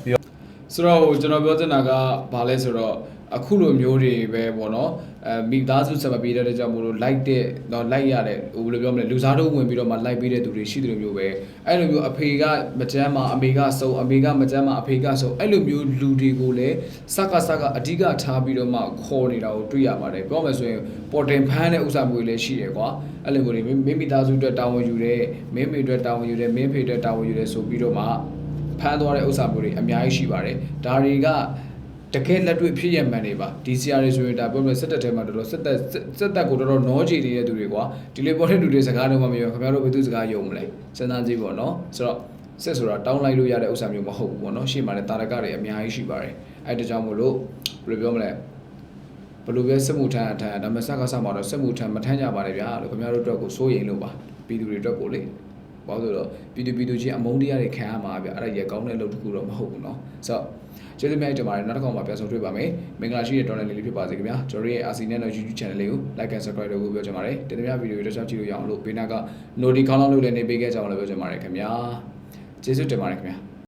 ပြီးတော့ဆိုဆိုတော့ကျွန်တော်ပြောချင်တာကဘာလဲဆိုတော့အခုလိုမျိုးတွေပဲပေါ့နော်အဲမိသားစုဆက်မပေးတဲ့ကြောင့်မို့လို့ like တဲ့တော့ like ရတဲ့ဟိုဘယ်လိုပြောမလဲလူစားတော့ဝင်ပြီးတော့မှ like ပေးတဲ့သူတွေရှိတယ်လို့မျိုးပဲအဲ့လိုမျိုးအဖေကမကြမ်းမှာအမေကစုံအမေကမကြမ်းမှာအဖေကစုံအဲ့လိုမျိုးလူတွေကိုလည်းစကစကအဓိကထားပြီးတော့မှခေါ်နေတာကိုတွေ့ရပါတယ်ပြောမယ်ဆိုရင်ပေါ်တင်ဖန်းတဲ့ဥစ္စာမျိုးတွေလည်းရှိတယ်ကွာအဲ့လိုမျိုးတွေမိမိသားစုအတွက်တာဝန်ယူတယ်မင်းမေအတွက်တာဝန်ယူတယ်မင်းဖေအတွက်တာဝန်ယူတယ်ဆိုပြီးတော့မှ ဖမ်းသွားတဲ့ဥစ္စာမျိုးတွေအများကြီးရှိပါတယ်ဒါတွေကတကယ်လက်တွေ့ဖြစ်ရမှန်နေပါဒီ CR တွေဆိုရင်ဒါပြောမယ်စစ်တပ်ထဲမှာတော်တော်စစ်တပ်စစ်တပ်ကိုတော်တော်နောကြည်နေတဲ့သူတွေကွာဒီလေပေါ်တဲ့လူတွေစကားတော့မပြောခင်ဗျားတို့ဘယ်သူစကားယုံမလဲစဉ်းစားကြည့်ပေါ့နော်ဆိုတော့စစ်ဆိုတာတောင်းလိုက်လို့ရတဲ့ဥစ္စာမျိုးမဟုတ်ဘူးပေါ့နော်ရှေ့မှာလည်းတာရကတွေအများကြီးရှိပါတယ်အဲ့ဒါကြောင့်မို့လို့ဘယ်လိုပြောမလဲဘယ်လိုပဲစစ်မှုထမ်းအထမ်းဒါပေမဲ့စကားစမှာတော့စစ်မှုထမ်းမထမ်းကြပါနဲ့ဗျာလို့ခင်ဗျားတို့အတွက်ကိုစိုးရိမ်လို့ပါပြည်သူတွေအတွက်ကိုလေ ဘာလို့လဲဆိုတော့ပြည်သူပြည်သူချင်းအမုန်းတရားတွေခံရမှာဗျအဲ့ဒါရကောင်းတဲ့လုပ်တစ်ခုတော့မဟုတ်ဘူးเนาะဆိုတော့ကျေးဇူးများတင်ပါတယ်နောက်တစ်ခါမှပြန်ဆုံတွေ့ပါမယ်မင်္ဂလာရှိတဲ့တော်နယ်လေးလေးဖြစ်ပါစေခင်ဗျာကျွန်တော်ရဲ့ RC နဲ့တော့ YouTube channel လေးကို like and subscribe လုပ်ဖို့ပြောချင်ပါတယ်တင်ပြဗီဒီယိုတွေတစ်ခြားကြည့်လို့ရအောင်လို့ဘေးနားက notification ခေါင်းလောက်လို့လည်းနေပေးခဲ့ကြအောင်လို့ပြောချင်ပါတယ်ခင်ဗျာကျေးဇူးတင်ပါတယ်ခင်ဗျာ